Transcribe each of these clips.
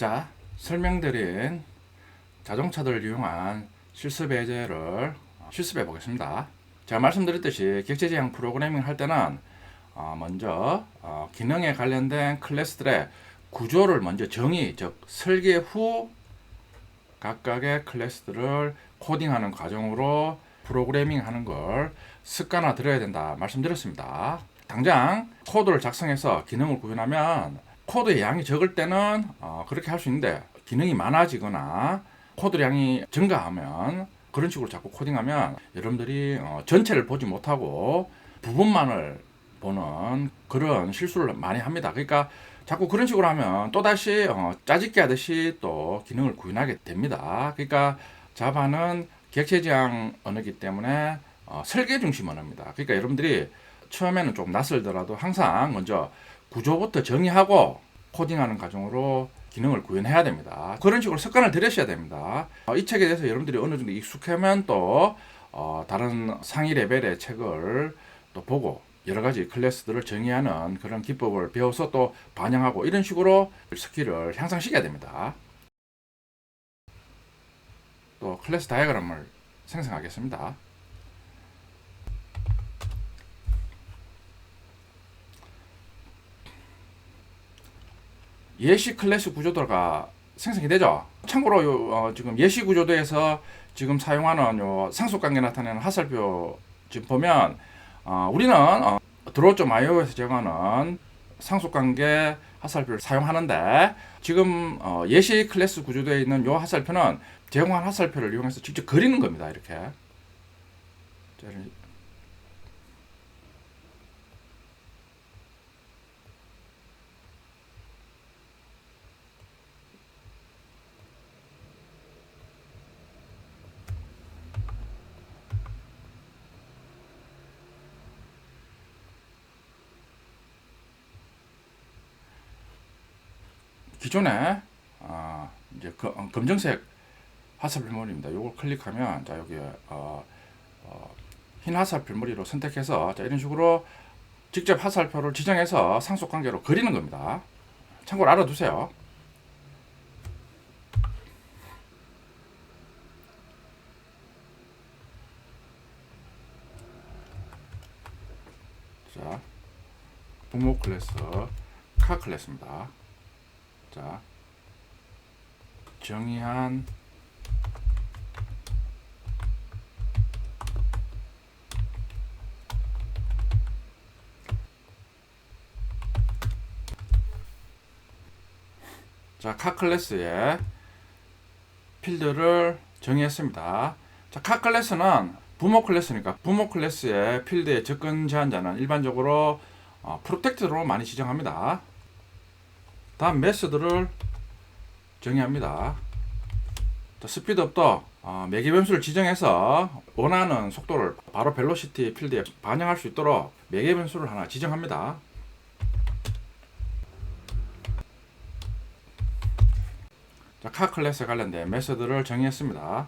자, 설명드린 자동차들을 이용한 실습 예제를 실습해 보겠습니다. 제가 말씀드렸듯이 객체지향 프로그래밍 할 때는 어, 먼저 어, 기능에 관련된 클래스들의 구조를 먼저 정의, 즉 설계 후 각각의 클래스들을 코딩하는 과정으로 프로그래밍 하는 걸 습관화 들어야 된다 말씀드렸습니다. 당장 코드를 작성해서 기능을 구현하면 코드의 양이 적을 때는 어, 그렇게 할 수 있는데 기능이 많아지거나 코드 양이 증가하면 그런 식으로 자꾸 코딩하면 여러분들이 어, 전체를 보지 못하고 부분만을 보는 그런 실수를 많이 합니다. 그러니까 자꾸 그런 식으로 하면 또다시 어, 짜집기 하듯이 또 기능을 구현하게 됩니다. 그러니까 자바는 객체지향 언어이기 때문에 어, 설계 중심 언어입니다. 그러니까 여러분들이 처음에는 좀 낯설더라도 항상 먼저 구조부터 정의하고 코딩하는 과정으로 기능을 구현해야 됩니다. 그런 식으로 습관을 들이셔야 됩니다. 어, 이 책에 대해서 여러분들이 어느 정도 익숙하면 또 어, 다른 상위 레벨의 책을 또 보고 여러 가지 클래스들을 정의하는 그런 기법을 배워서 또 반영하고 이런 식으로 스킬을 향상시켜야 됩니다. 또 클래스 다이어그램을 생성하겠습니다. 예시 클래스 구조도가 생성이 되죠. 참고로 요, 어, 지금 예시 구조도에서 지금 사용하는 요 상속관계 나타내는 화살표 지금 보면 어, 우리는 어, 드로점 IO에서 제공하는 상속관계 화살표를 사용하는데 지금 어, 예시 클래스 구조도에 있는 요 화살표는 제공한 화살표를 이용해서 직접 그리는 겁니다. 이렇게. 기존에 아, 이제 그, 어, 검정색 화살표머리입니다. 요걸 클릭하면 자 여기 어, 어, 흰 화살표머리로 선택해서 자 이런 식으로 직접 화살표를 지정해서 상속 관계로 그리는 겁니다. 참고로 알아두세요. 자, 부모 클래스, 카 클래스입니다. 자, 정의한 자, 카 클래스의 필드를 정의했습니다. 자, 카 클래스는 부모 클래스니까 부모 클래스의 필드의 접근 제한자는 일반적으로 어, 프로텍트로 많이 지정합니다. 다음 메소드를 정의합니다. 자, 스피드업도 어, 매개 변수를 지정해서 원하는 속도를 바로 벨로시티 필드에 반영할 수 있도록 매개 변수를 하나 지정합니다. 자, 카 클래스에 관련된 메소드를 정의했습니다.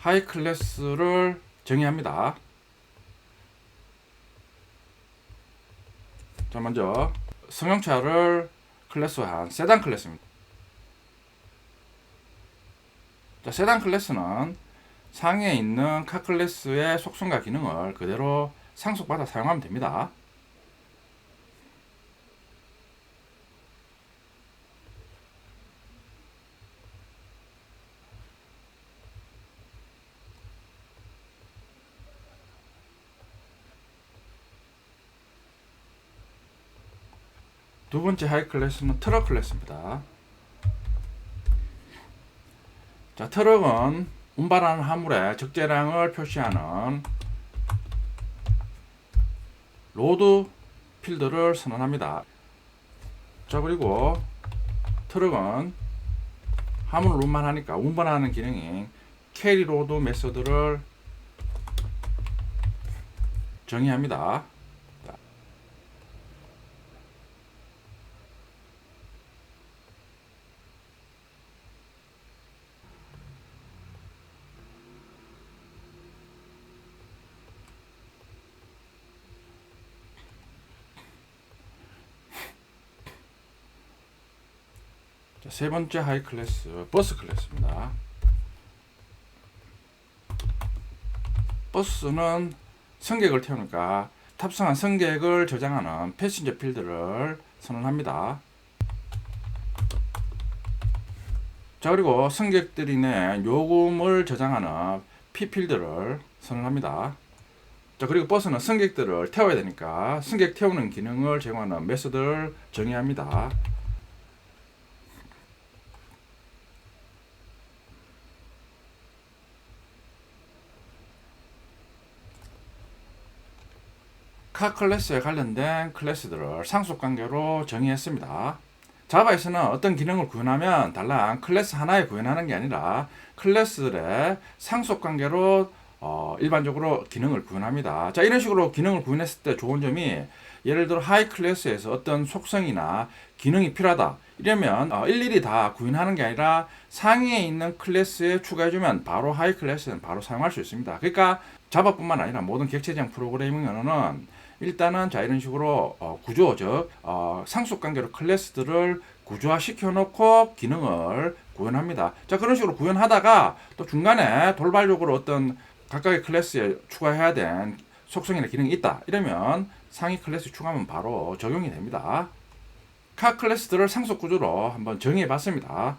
하이 클래스를 정의합니다. 자, 먼저 승용차를 클래스화한 세단 클래스입니다. 자, 세단 클래스는 상위에 있는 카 클래스의 속성과 기능을 그대로 상속받아 사용하면 됩니다. 두 번째 하이 클래스는 트럭 클래스입니다. 자, 트럭은 운반하는 화물의 적재량을 표시하는 로드 필드를 선언합니다. 자, 그리고 트럭은 화물을 운반하니까 운반하는 기능인 캐리 로드 메소드를 정의합니다. 자, 세 번째 하이 클래스 버스 클래스입니다. 버스는 승객을 태우니까 탑승한 승객을 저장하는 패신저 필드를 선언합니다. 자 그리고 승객들이 낸 요금을 저장하는 P 필드를 선언합니다. 자 그리고 버스는 승객들을 태워야 되니까 승객 태우는 기능을 제공하는 메소드를 정의합니다. 카 클래스에 관련된 클래스들을 상속 관계로 정의했습니다. 자바에서는 어떤 기능을 구현하면 달랑 클래스 하나에 구현하는 게 아니라 클래스들의 상속 관계로 어, 일반적으로 기능을 구현합니다. 자, 이런 식으로 기능을 구현했을 때 좋은 점이 예를 들어 하이 클래스에서 어떤 속성이나 기능이 필요하다. 이러면 어, 일일이 다 구현하는 게 아니라 상위에 있는 클래스에 추가해주면 바로 하이 클래스는 바로 사용할 수 있습니다. 그러니까 자바뿐만 아니라 모든 객체적 프로그래밍 언어는 일단은 자 이런 식으로 어, 구조 즉 어, 상속 관계로 클래스들을 구조화 시켜 놓고 기능을 구현합니다. 자 그런 식으로 구현하다가 또 중간에 돌발적으로 어떤 각각의 클래스에 추가해야 된 속성이나 기능이 있다. 이러면 상위 클래스 추가하면 바로 적용이 됩니다. 카 클래스들을 상속 구조로 한번 정의해 봤습니다.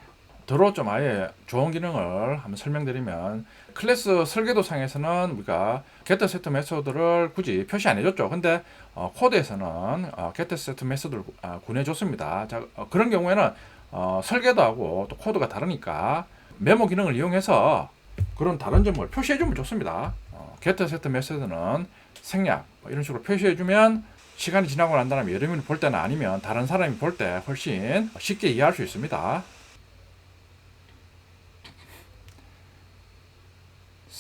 더러 좀 아예 좋은 기능을 한번 설명드리면 클래스 설계도 상에서는 우리가 get set 메소드를 굳이 표시 안 해줬죠. 근데 어, 코드에서는 어, get set 메소드를 어, 구해줬습니다. 자 어, 그런 경우에는 어, 설계도하고 또 코드가 다르니까 메모 기능을 이용해서 그런 다른 점을 표시해주면 좋습니다. 어, get set 메소드는 생략 뭐 이런 식으로 표시해주면 시간이 지나고 난 다음에 여러분이 볼 때나 아니면 다른 사람이 볼 때 훨씬 쉽게 이해할 수 있습니다.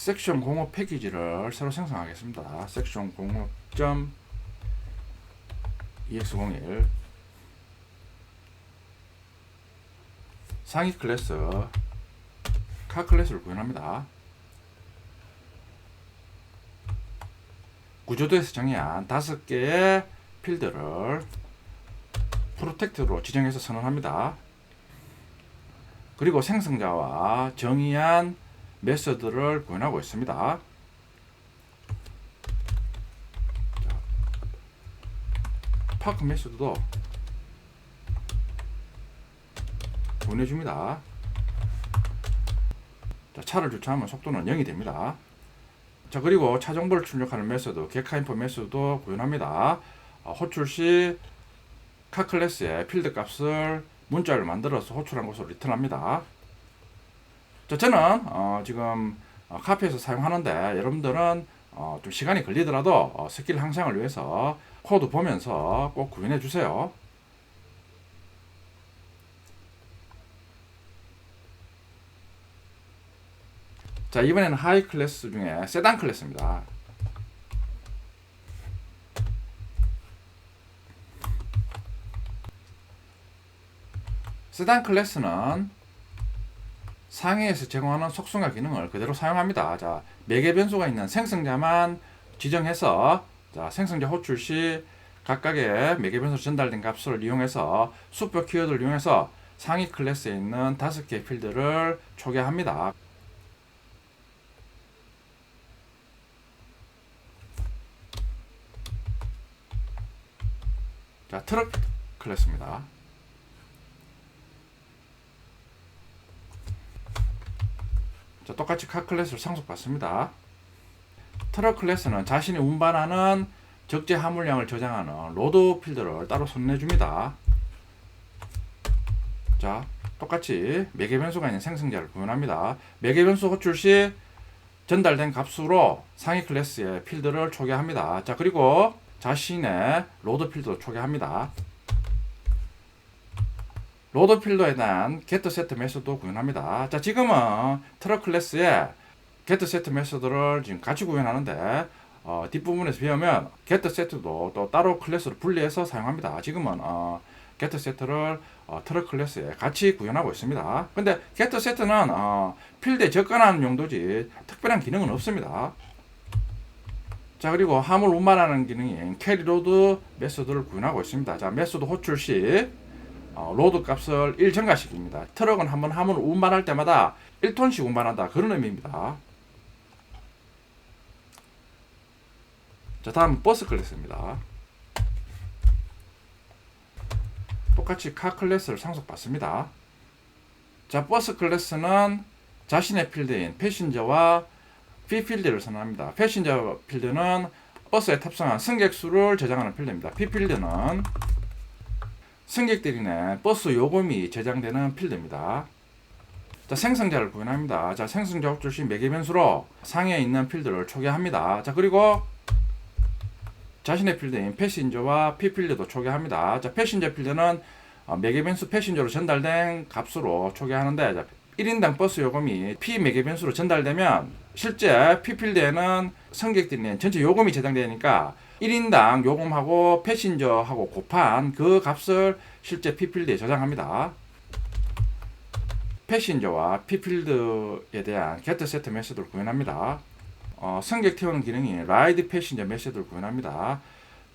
섹션 05 패키지를 새로 생성하겠습니다. 섹션 05.ex01 상위 클래스 카 클래스를 구현합니다. 구조도에서 정의한 다섯 개의 필드를 프로텍트로 지정해서 선언합니다. 그리고 생성자와 정의한 메서드를 구현하고 있습니다. 자, 파크 메서드도 보내줍니다. 자, 차를 주차하면 속도는 0이 됩니다. 자 그리고 차 정보를 출력하는 메서드 겟카인포 메서드도 구현합니다. 어, 호출 시 카클래스의 필드 값을 문자를 만들어서 호출한 것으로 리턴합니다. 자, 저는 어, 지금 어, 카페에서 사용하는데 여러분들은 어, 좀 시간이 걸리더라도 어, 스킬 향상을 위해서 코드 보면서 꼭 구현해 주세요. 자 이번에는 하이 클래스 중에 세단 클래스입니다. 세단 클래스는 상해에서 제공하는 속성과 기능을 그대로 사용합니다. 자, 매개 변수가 있는 생성자만 지정해서 자, 생성자 호출 시 각각의 매개 변수 전달된 값을 이용해서 수표 키워드를 이용해서 상위 클래스에 있는 다섯 개의 필드를 초기화합니다. 자, 트럭 클래스입니다. 자, 똑같이 카 클래스를 상속받습니다. 트럭 클래스는 자신이 운반하는 적재 화물량을 저장하는 로드 필드를 따로 손내 줍니다. 자, 똑같이 매개 변수가 있는 생성자를 구현합니다. 매개 변수 호출 시 전달된 값으로 상위 클래스의 필드를 초기화합니다. 자, 그리고 자신의 로드 필드도 초기화합니다. 로드 필드에 대한 get set 메소드 구현합니다. 자, 지금은 트럭 클래스에 get set 메소드를 지금 같이 구현하는데 어, 뒷부분에서 배우면 get set도 또 따로 클래스로 분리해서 사용합니다. 지금은 어, get set를 어, 트럭 클래스에 같이 구현하고 있습니다. 근데 get set는 어, 필드에 접근하는 용도지 특별한 기능은 없습니다. 자 그리고 화물 운반하는 기능인 캐리로드 메소드를 구현하고 있습니다. 자 메소드 호출 시 어, 로드 값을 1 증가시킵니다. 트럭은 한번 화물을 운반할 때마다 1톤씩 운반한다. 그런 의미입니다. 자, 다음 버스 클래스입니다. 똑같이 카 클래스를 상속받습니다. 자, 버스 클래스는 자신의 필드인 패신저와 P필드를 선언합니다. 패신저 필드는 버스에 탑승한 승객 수를 저장하는 필드입니다. P필드는 승객들이 낸 버스 요금이 저장되는 필드입니다. 자, 생성자를 구현합니다. 자, 생성자 호출 시 매개 변수로 상에 있는 필드를 초기합니다. 자, 그리고 자신의 필드인 패신저와 P필드도 초기합니다. 자, 패신저 필드는 어, 매개 변수 패신저로 전달된 값으로 초기하는데 자, 1인당 버스 요금이 P 매개 변수로 전달되면 실제 P필드에는 승객들이 낸 전체 요금이 저장되니까 1인당 요금하고 패신저하고 곱한 그 값을 실제 P필드에 저장합니다. 패신저와 P필드에 대한 get set 메시드를 구현합니다. 어, 승객 태우는 기능이 라이드 패신저 메시드를 구현합니다.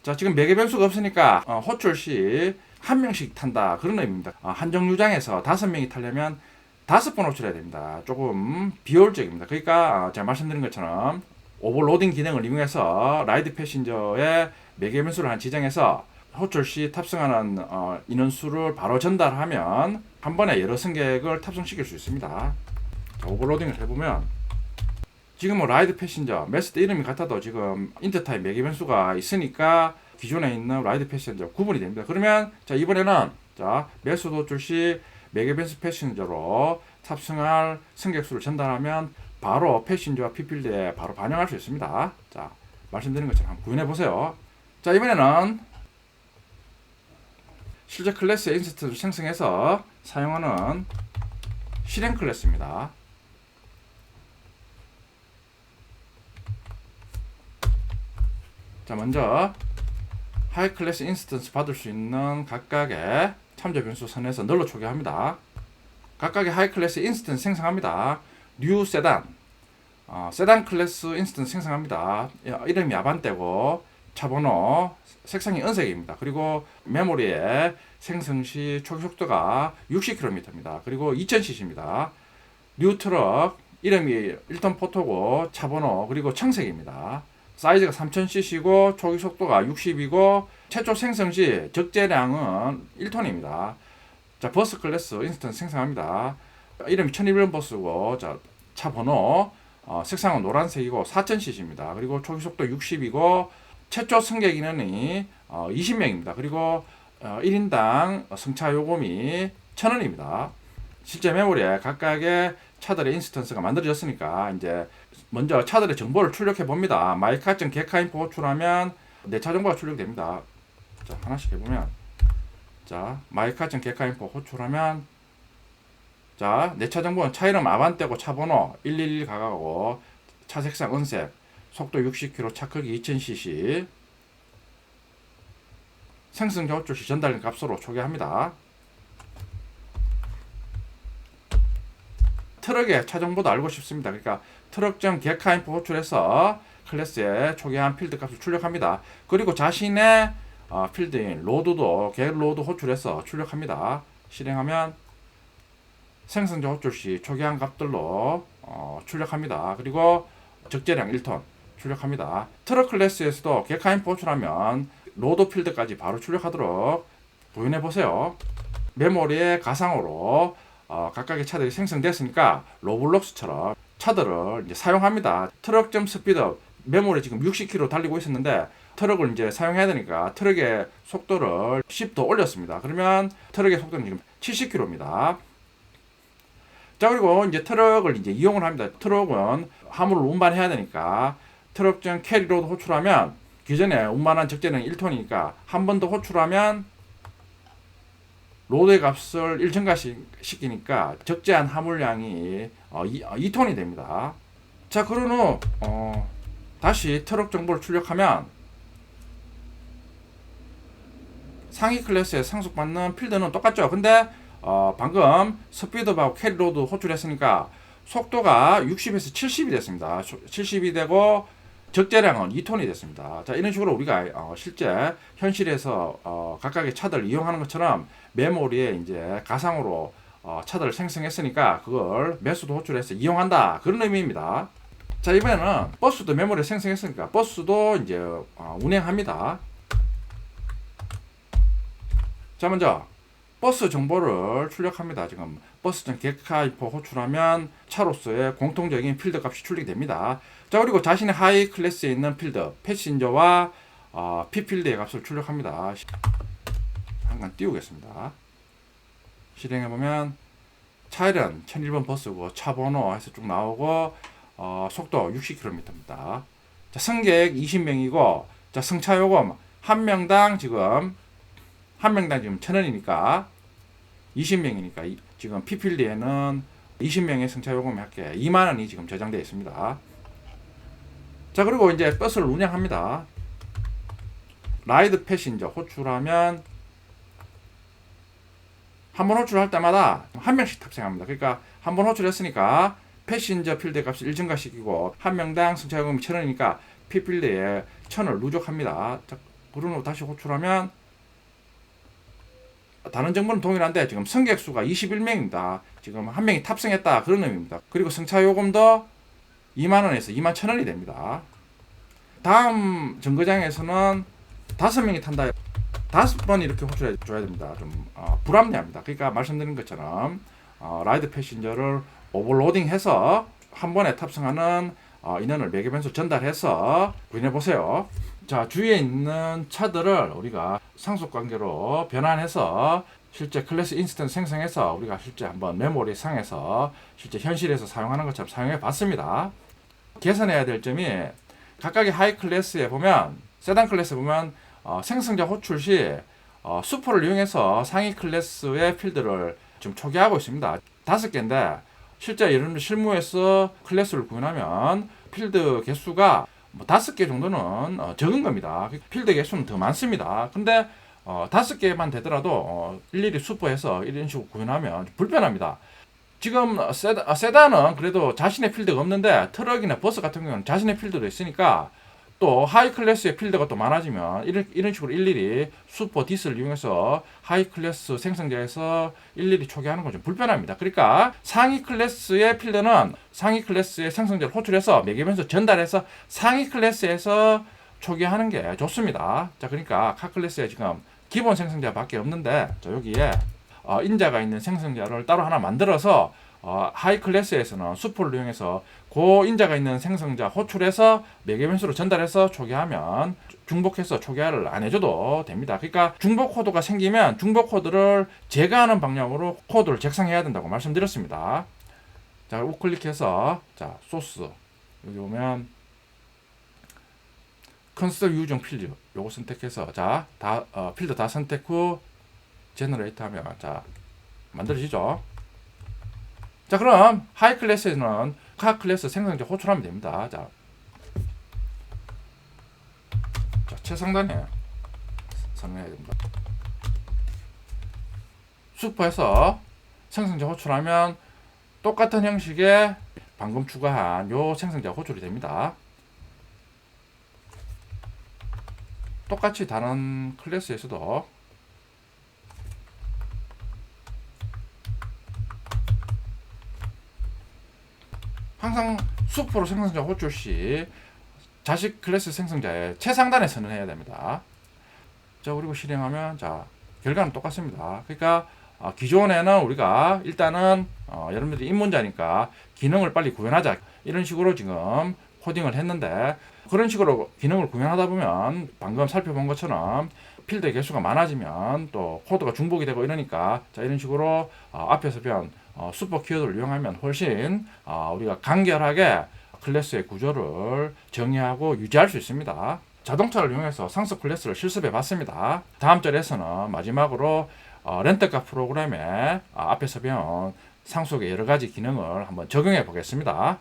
자, 지금 매개 변수가 없으니까 어, 호출 시 한 명씩 탄다 그런 의미입니다. 어, 한정 유장에서 다섯 명이 타려면 다섯 번 호출해야 됩니다. 조금 비효율적입니다. 그러니까 어, 제가 말씀드린 것처럼 오버로딩 기능을 이용해서 라이드 패신저의 매개 변수를 한 지정해서 호출 시 탑승하는 어, 인원수를 바로 전달하면 한 번에 여러 승객을 탑승시킬 수 있습니다. 자, 오버로딩을 해보면 지금 뭐 라이드 패신저 메시드 이름이 같아도 지금 인터타입 매개 변수가 있으니까 기존에 있는 라이드 패신저 구분이 됩니다. 그러면 자 이번에는 자 메시드 호출 시 매개 변수 패신저로 탑승할 승객 수를 전달하면 바로 패신저와 피필드에 바로 반영할 수 있습니다. 자 말씀드린 것처럼 한번 구현해 보세요. 자 이번에는 실제 클래스의 인스턴을 생성해서 사용하는 실행 클래스입니다. 자 먼저 하이 클래스 인스턴스 받을 수 있는 각각의 참조 변수 선에서 널로 초기합니다. 각각의 하이 클래스 인스턴스 생성합니다. 뉴 세단 어, 세단 클래스 인스턴스 생성합니다. 야, 이름이 아반떼고 차번호 색상이 은색입니다. 그리고 메모리에 생성 시 초기 속도가 60km입니다. 그리고 2000cc입니다. 뉴 트럭 이름이 1톤 포토고 차번호 그리고 청색입니다. 사이즈가 3000cc고 초기 속도가 60이고 최초 생성 시 적재량은 1톤입니다. 자 버스 클래스 인스턴 생성합니다. 이름이 1200 버스고 자, 차 번호 어, 색상은 노란색이고 4000cc입니다. 그리고 초기 속도 60이고 최초 승객 인원이 어, 20명입니다. 그리고 어, 1인당 승차 요금이 1000원입니다. 실제 메모리에 각각의 차들의 인스턴스가 만들어졌으니까 이제 먼저 차들의 정보를 출력해 봅니다. 마이카증 개카인포 호출하면 내 차 정보가 출력됩니다. 자 하나씩 해보면 자 마이카증 개카인포 호출하면 자 내 차 정보는 차 이름 아반떼고 차 번호 111 가가고 차 색상 은색 속도 60km 차 크기 2000cc 생성자 호출 시 전달된 값으로 초기합니다. 트럭의 차 정보도 알고 싶습니다. 그러니까 트럭점 객하인포 호출해서 클래스에 초기한 필드 값을 출력합니다. 그리고 자신의 어, 필드인 로드도 겟 로드 호출해서 출력합니다. 실행하면 생성자 호출 시 초기한 값들로 어, 출력합니다. 그리고 적재량 1톤 출력합니다. 트럭 클래스에서도 객하인포 호출하면 로드 필드까지 바로 출력하도록 구현해 보세요. 메모리의 가상으로 어, 각각의 차들이 생성됐으니까 로블록스처럼 차들을 이제 사용합니다. 트럭 점 스피드 메모리 지금 60km 달리고 있었는데 트럭을 이제 사용해야 되니까 트럭의 속도를 10도 올렸습니다. 그러면 트럭의 속도는 지금 70km입니다. 자 그리고 이제 트럭을 이제 이용을 합니다. 트럭은 화물을 운반해야 되니까 트럭점 캐리로드 호출하면 기존에 운반한 적재는 1톤이니까 한 번 더 호출하면 로드의 값을 1증가시키니까 적재한 화물량이 어, 2, 톤이 됩니다. 자, 그런 후 어, 다시 트럭 정보를 출력하면 상위 클래스에 상속받는 필드는 똑같죠. 근데 어, 방금 스피드하고 캐리로드 호출했으니까 속도가 60에서 70이 됐습니다. 70이 되고 적재량은 2톤이 됐습니다. 자, 이런 식으로 우리가 어, 실제 현실에서 어, 각각의 차들을 이용하는 것처럼 메모리에 이제 가상으로 어, 차들을 생성했으니까 그걸 매수도 호출해서 이용한다. 그런 의미입니다. 자, 이번에는 버스도 메모리에 생성했으니까 버스도 이제 어, 운행합니다. 자, 먼저 버스 정보를 출력합니다. 지금 버스전 객카인포 호출하면 차로서의 공통적인 필드 값이 출력이 됩니다. 자, 그리고 자신의 하이 클래스에 있는 필드, 패신저와 어, P 필드의 값을 출력합니다. 잠깐 띄우겠습니다. 실행해 보면 차 이름 1001번 버스고 차 번호 해서 쭉 나오고 어, 속도 60km입니다. 자, 승객 20명이고 자, 승차 요금 한 명당 지금 한 명당 지금 천 원이니까 20명이니까 이- 지금 피필드에는 20명의 승차 요금이 할게 2만 원이 지금 저장되어 있습니다. 자 그리고 이제 버스를 운영합니다. 라이드 패신저 호출하면 한 번 호출할 때마다 한 명씩 탑승합니다. 그러니까 한 번 호출했으니까 패신저 필드 값을 1 증가시키고 한 명당 승차 요금이 천 원이니까 피필드에 천을 누적합니다. 자, 그러고 다시 호출하면 다른 정보는 동일한데 지금 승객 수가 21명입니다. 지금 한 명이 탑승했다 그런 의미입니다. 그리고 승차 요금도 2만 원에서 2만 천 원이 됩니다. 다음 정거장에서는 다섯 명이 탄다. 다섯 번 이렇게 호출해 줘야 됩니다. 좀 어, 불합리합니다. 그러니까 말씀드린 것처럼 어, 라이드 패신저를 오버로딩해서 한 번에 탑승하는 어, 인원을 매개 변수 전달해서 구현해 보세요. 자 주위에 있는 차들을 우리가 상속 관계로 변환해서 실제 클래스 인스턴트 생성해서 우리가 실제 한번 메모리 상에서 실제 현실에서 사용하는 것처럼 사용해 봤습니다. 개선해야 될 점이 각각의 하이 클래스에 보면 세단 클래스 보면 어, 생성자 호출 시 어, 수포를 이용해서 상위 클래스의 필드를 지금 초기하고 있습니다. 다섯 개인데 실제 여러분들 실무에서 클래스를 구현하면 필드 개수가 뭐 다섯 개 정도는 어, 적은 겁니다. 필드 개수는 더 많습니다. 근데 어, 다섯 개만 되더라도 어, 일일이 수포해서 이런 식으로 구현하면 좀 불편합니다. 지금 세다, 아, 세단은 그래도 자신의 필드가 없는데 트럭이나 버스 같은 경우는 자신의 필드도 있으니까 또 하이 클래스의 필드가 또 많아지면 이런, 이런 식으로 일일이 슈퍼 디스를 이용해서 하이 클래스 생성자에서 일일이 초기하는 건 좀 불편합니다. 그러니까 상위 클래스의 필드는 상위 클래스의 생성자를 호출해서 매개변수 전달해서 상위 클래스에서 초기하는 게 좋습니다. 자, 그러니까 카 클래스에 지금 기본 생성자밖에 없는데 저 여기에 어, 인자가 있는 생성자를 따로 하나 만들어서 어, 하이 클래스에서는 수포를 이용해서 고 인자가 있는 생성자 호출해서 매개 변수로 전달해서 초기하면 중복해서 초기화를 안 해줘도 됩니다. 그러니까 중복 코드가 생기면 중복 코드를 제거하는 방향으로 코드를 작성해야 된다고 말씀드렸습니다. 자, 우클릭해서 자 소스 여기 보면 컨스터 유정 필드 요거 선택해서 자다 어, 필드 다 선택 후 제너레이트 하면 자 만들어지죠. 자 그럼 하이 클래스에는 카 클래스 생성자 호출하면 됩니다. 자, 자 최상단에 선언해야 됩니다. 슈퍼에서 생성자 호출하면 똑같은 형식의 방금 추가한 요 생성자 호출이 됩니다. 똑같이 다른 클래스에서도 항상 수프로 생성자 호출 시 자식 클래스 생성자의 최상단에 선언해야 됩니다. 자 그리고 실행하면 자 결과는 똑같습니다. 그러니까 어, 기존에는 우리가 일단은 어, 여러분들이 입문자니까 기능을 빨리 구현하자 이런 식으로 지금 코딩을 했는데 그런 식으로 기능을 구현하다 보면 방금 살펴본 것처럼 필드 개수가 많아지면 또 코드가 중복이 되고 이러니까 자 이런 식으로 어, 앞에서 배운 어, 슈퍼 키워드를 이용하면 훨씬 어, 우리가 간결하게 클래스의 구조를 정의하고 유지할 수 있습니다. 자동차를 이용해서 상습 클래스를 실습해 봤습니다. 다음 절에서는 마지막으로 어, 렌터카 프로그램에 어, 앞에서 배운 상속의 여러 가지 기능을 한번 적용해 보겠습니다.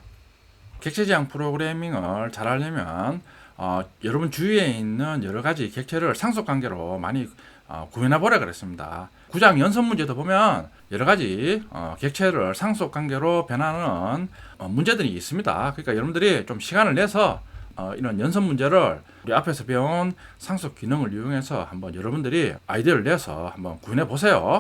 객체 지향 프로그래밍을 잘 하려면 어, 여러분 주위에 있는 여러 가지 객체를 상속 관계로 많이 어, 구현해 보라 그랬습니다. 구장 연습 문제도 보면 여러 가지 어, 객체를 상속 관계로 변하는 어, 문제들이 있습니다. 그러니까 여러분들이 좀 시간을 내서 어, 이런 연습 문제를 우리 앞에서 배운 상속 기능을 이용해서 한번 여러분들이 아이디어를 내서 한번 구현해 보세요.